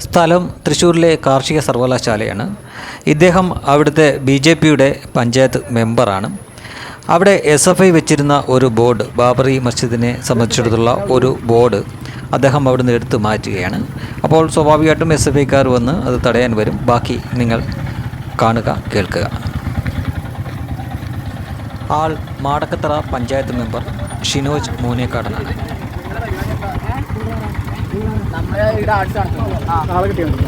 സ്ഥലം തൃശ്ശൂരിലെ കാർഷിക സർവകലാശാലയാണ്. ഇദ്ദേഹം അവിടുത്തെ ബി ജെ പിയുടെ പഞ്ചായത്ത് മെമ്പറാണ്. അവിടെ എസ് എഫ് ഐ വെച്ചിരുന്ന ഒരു ബോർഡ് ബാബറി മസ്ജിദിനെ സംബന്ധിച്ചിടത്തുള്ള ഒരു ബോർഡ് അദ്ദേഹം അവിടുന്ന് എടുത്തു മാറ്റുകയാണ്. അപ്പോൾ സ്വാഭാവികമായിട്ടും എസ് എഫ് ഐക്കാർ വന്ന് അത് തടയാൻ വരും. ബാക്കി നിങ്ങൾ കാണുക കേൾക്കുക. ആൾ മാടക്കത്തറ പഞ്ചായത്ത് മെമ്പർ ഷിനോജ് മൂനേക്കാടനാണ്. നമ്മളെ ഇവിടെ ആർട്സ് നടത്തുന്നു ആ. ആളെ കിട്ടിയുണ്ട്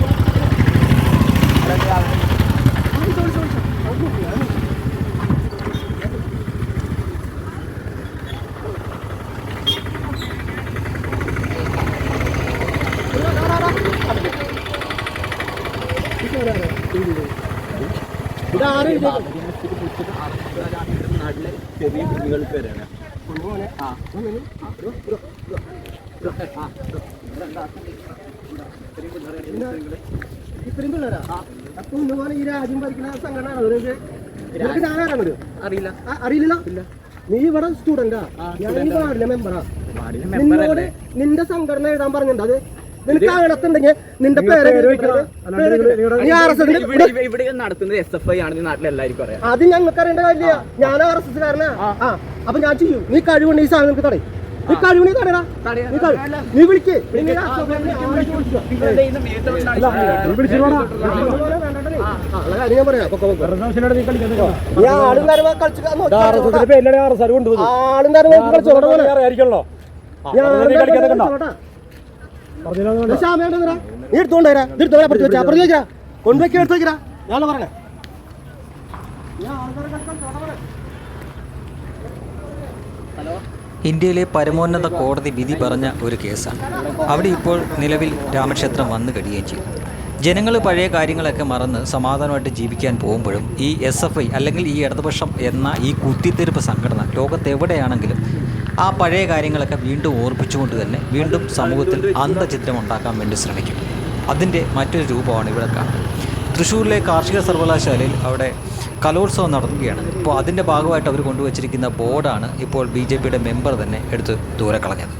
ഇതാരും ചെറിയ കുട്ടികൾക്ക് വരെയാണ് ആ ഇത്രയും പിള്ളേരാ അപ്പൊ ഇന്നുപോലെ ഈ രാജ്യം ഭരിക്കുന്ന സംഘടന നിനക്ക് ഞാനാരാ അറിയില്ല നീ ഇവിടെ സ്റ്റുഡന്റാ ഞാൻ ഈ വാർഡിലെ മെമ്പറാ നിന്നോട് നിന്റെ സംഘടന എഴുതാൻ പറഞ്ഞിട്ടുണ്ട്. അത് നിനക്ക് അകലത്തുണ്ടെങ്കിൽ നിന്റെ പേര് ഇവിടെ നടത്തുന്നത് എസ് എഫ് ഐ അത് ഞങ്ങൾക്ക് അറിയേണ്ട കാര്യമില്ല ഞാൻ ആർ എസ് എസ് കാരനാ അപ്പൊ ഞാൻ ചെയ്യൂ. നീ കഴിവുണ്ട് ഈ സാധനം തടയും. നീ നീ തടയടാ നീ വിളിക്ക് ഞാൻ പറഞ്ഞേ. ഞാൻ ആൾക്കാരെ. ഇന്ത്യയിലെ പരമോന്നത കോടതി വിധി പറഞ്ഞ ഒരു കേസാണ്. അവിടെ ഇപ്പോൾ നിലവിൽ രാമക്ഷേത്രം വന്നു കഴിയുകയും ചെയ്തു. ജനങ്ങൾ പഴയ കാര്യങ്ങളൊക്കെ മറന്ന് സമാധാനമായിട്ട് ജീവിക്കാൻ പോകുമ്പോഴും ഈ എസ് എഫ് ഐ അല്ലെങ്കിൽ ഈ ഇടതുപക്ഷം എന്ന ഈ കുത്തിത്തിരിപ്പ് സംഘടന ലോകത്തെവിടെയാണെങ്കിലും ആ പഴയ കാര്യങ്ങളൊക്കെ വീണ്ടും ഓർപ്പിച്ചുകൊണ്ട് തന്നെ വീണ്ടും സമൂഹത്തിൽ അന്തചിത്രം ഉണ്ടാക്കാൻ വേണ്ടി ശ്രമിക്കും. അതിന്റെ മറ്റൊരു രൂപമാണ് ഇവിടെ കാണുന്നത്. തൃശ്ശൂരിലെ കാർഷിക സർവകലാശാലയിൽ അവിടെ കലോത്സവം നടത്തുകയാണ്. ഇപ്പോൾ അതിന്റെ ഭാഗമായിട്ട് അവർ കൊണ്ടുവച്ചിരിക്കുന്ന ബോർഡാണ് ഇപ്പോൾ ബി ജെ പിയുടെ മെമ്പർ തന്നെ എടുത്ത് ദൂരെ കളഞ്ഞത്.